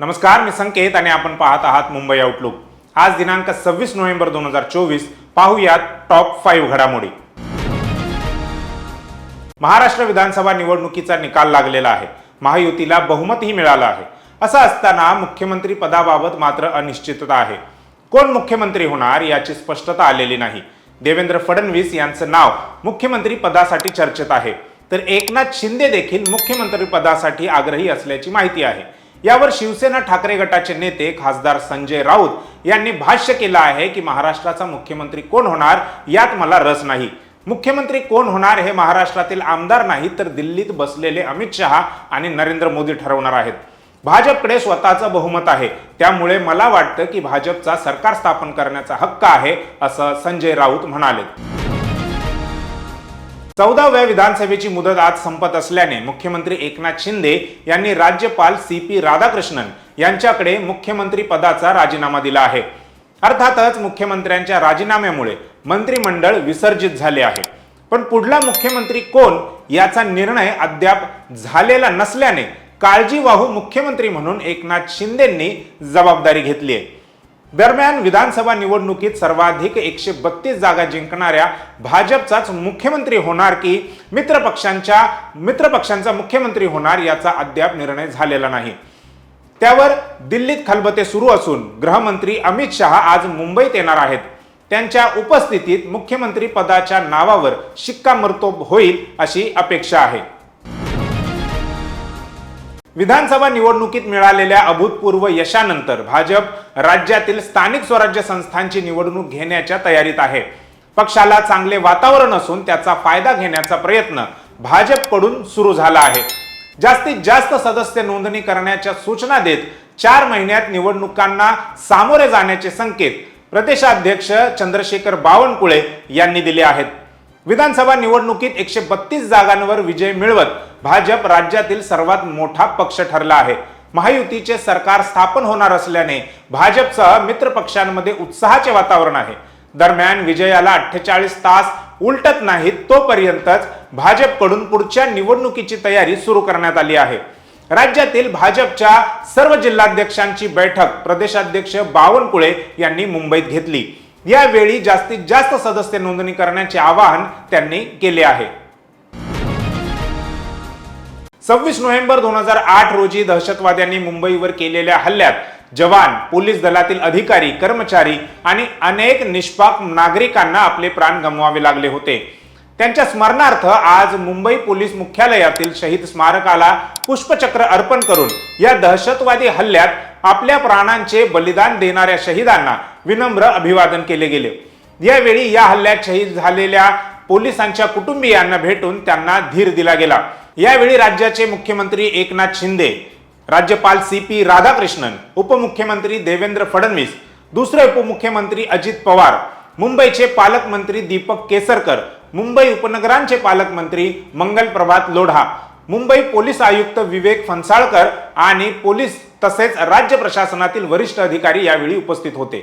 नमस्कार मी संकेत आणि आपण पाहत आहात मुंबई आउटलुक आज दिनांक सव्वीस नोव्हेंबर दोन हजार चोवीस पाहूयात टॉप फाईव्ह घडामोडी. महाराष्ट्र विधानसभा निवडणुकीचा निकाल लागलेला आहे. महायुतीला बहुमतही मिळालं आहे. असं असताना मुख्यमंत्री पदाबाबत मात्र अनिश्चितता आहे. कोण मुख्यमंत्री होणार याची स्पष्टता आलेली नाही. देवेंद्र फडणवीस यांचं नाव मुख्यमंत्री पदासाठी चर्चेत आहे. तर एकनाथ शिंदे देखील मुख्यमंत्री पदासाठी आग्रही असल्याची माहिती आहे. यावर शिवसेना ठाकरे गटाचे नेते खासदार संजय राऊत यांनी भाष्य केलं आहे की महाराष्ट्राचा मुख्यमंत्री कोण होणार यात मला रस नाही. मुख्यमंत्री कोण होणार हे महाराष्ट्रातील आमदार नाही तर दिल्लीत बसलेले अमित शहा आणि नरेंद्र मोदी ठरवणार आहेत. भाजपकडे स्वतःचं बहुमत आहे. त्यामुळे मला वाटतं की भाजपचा सरकार स्थापन करण्याचा हक्क आहे असं संजय राऊत म्हणाले. चौदाव्या विधानसभेची मुदत आज संपत असल्याने मुख्यमंत्री एकनाथ शिंदे यांनी राज्यपाल सी पी राधाकृष्णन यांच्याकडे मुख्यमंत्री पदाचा राजीनामा दिला आहे. अर्थातच मुख्यमंत्र्यांच्या राजीनाम्यामुळे मंत्रिमंडळ विसर्जित झाले आहे. पण पुढला मुख्यमंत्री कोण याचा निर्णय अद्याप झालेला नसल्याने काळजीवाहू मुख्यमंत्री म्हणून एकनाथ शिंदेंनी जबाबदारी घेतली आहे. दरम्यान विधानसभा निवडणुकीत सर्वाधिक एकशे बत्तीस जागा जिंकणाऱ्या भाजपचाच मुख्यमंत्री होणार की मित्रपक्षांच्या मित्रपक्षांचा मुख्यमंत्री होणार याचा अद्याप निर्णय झालेला नाही. त्यावर दिल्लीत खलबते सुरू असून गृहमंत्री अमित शहा आज मुंबईत येणार आहेत. त्यांच्या उपस्थितीत मुख्यमंत्री पदाच्या नावावर शिक्कामोर्तब होईल अशी अपेक्षा आहे. विधानसभा निवडणुकीत मिळालेल्या अभूतपूर्व यशानंतर भाजप राज्यातील स्थानिक स्वराज्य संस्थांची निवडणूक घेण्याच्या तयारीत आहे. पक्षाला चांगले वातावरण असून त्याचा फायदा घेण्याचा प्रयत्न भाजपकडून सुरू झाला आहे. जास्तीत जास्त सदस्य नोंदणी करण्याच्या सूचना देत चार महिन्यात निवडणुकांना सामोरे जाण्याचे संकेत प्रदेशाध्यक्ष चंद्रशेखर बावनकुळे यांनी दिले आहेत. विधानसभा निवडणुकीत एकशे बत्तीस जागांवर विजय मिळवत भाजप राज्यातील सर्वात मोठा पक्ष ठरला आहे. महायुतीचे सरकार स्थापन होणार असल्याने भाजपसह मित्र पक्षांमध्ये उत्साहाचे वातावरण आहे. दरम्यान विजयाला अठ्ठेचाळीस तास उलटत नाहीत तोपर्यंतच भाजपकडून पुढच्या निवडणुकीची तयारी सुरू करण्यात आली आहे. राज्यातील भाजपच्या सर्व जिल्हाध्यक्षांची बैठक प्रदेशाध्यक्ष बावनकुळे यांनी मुंबईत घेतली. यावेळी जास्तीत जास्त सदस्य नोंदणी करण्याचे आवाहन त्यांनी केले आहे. सव्वीस नोव्हेंबर दोन हजार आठ रोजी दहशतवाद्यांनी मुंबईवर केलेल्या हल्ल्यात जवान पोलीस दलातील अधिकारी कर्मचारी आणि अनेक निष्पाप नागरिकांना आपले प्राण गमवावे लागले होते. त्यांच्या स्मरणार्थ आज मुंबई पोलीस मुख्यालयातील शहीद स्मारकाला पुष्पचक्र अर्पण करून या दहशतवादी हल्ल्यात आपल्या प्राणांचे बलिदान देणाऱ्या शहीदांना विनम्र अभिवादन केले गेले. यावेळी या हल्ल्यात शहीद झालेल्या पोलिसांच्या कुटुंबियांना भेटून त्यांना धीर दिला गेला. यावेळी राज्याचे मुख्यमंत्री एकनाथ शिंदे राज्यपाल सी पी राधाकृष्णन उपमुख्यमंत्री देवेंद्र फडणवीस दुसरे उपमुख्यमंत्री अजित पवार मुंबईचे पालकमंत्री दीपक केसरकर मुंबई उपनगरांचे पालकमंत्री मंगल प्रभात लोढा मुंबई पोलीस आयुक्त विवेक फणसाळकर आणि पोलीस तसेच राज्य प्रशासनातील वरिष्ठ अधिकारी यावेळी उपस्थित होते.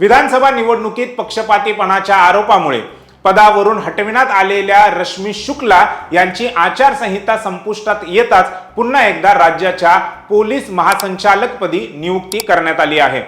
विधानसभा निवडणुकीत पक्षपातीपणाच्या आरोपामुळे पदावरून हटविण्यात आलेल्या रश्मी शुक्ला यांची आचारसंहिता संपुष्टात येताच पुन्हा एकदा राज्याच्या पोलीस महासंचालकपदी नियुक्ती करण्यात आली आहे.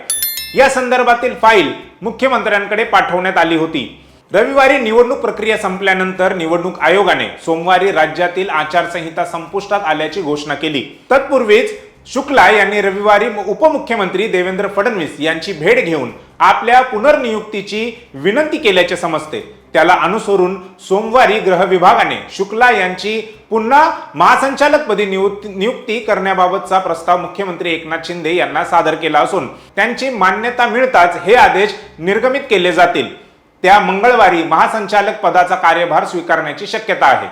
या संदर्भातील फाईल मुख्यमंत्र्यांकडे पाठवण्यात आली होती. रविवारी निवडणूक प्रक्रिया संपल्यानंतर निवडणूक आयोगाने सोमवारी राज्यातील आचारसंहिता संपुष्टात आल्याची घोषणा केली. तत्पूर्वीच शुक्ला यांनी रविवारी उपमुख्यमंत्री देवेंद्र फडणवीस यांची भेट घेऊन आपल्या पुनर्नियुक्तीची विनंती केल्याचे समजते. त्याला अनुसरून सोमवारी ग्रह विभागाने शुक्ला यांची पुन्हा महासंचालकपदी नियुक्ती नियुक्ती करण्याबाबतचा प्रस्ताव मुख्यमंत्री एकनाथ शिंदे यांना सादर केला असून त्यांची मान्यता मिळताच हे आदेश निर्गमित केले जातील. त्या मंगळवारी महासंचालक पदाचा कार्यभार स्वीकारण्याची शक्यता आहे.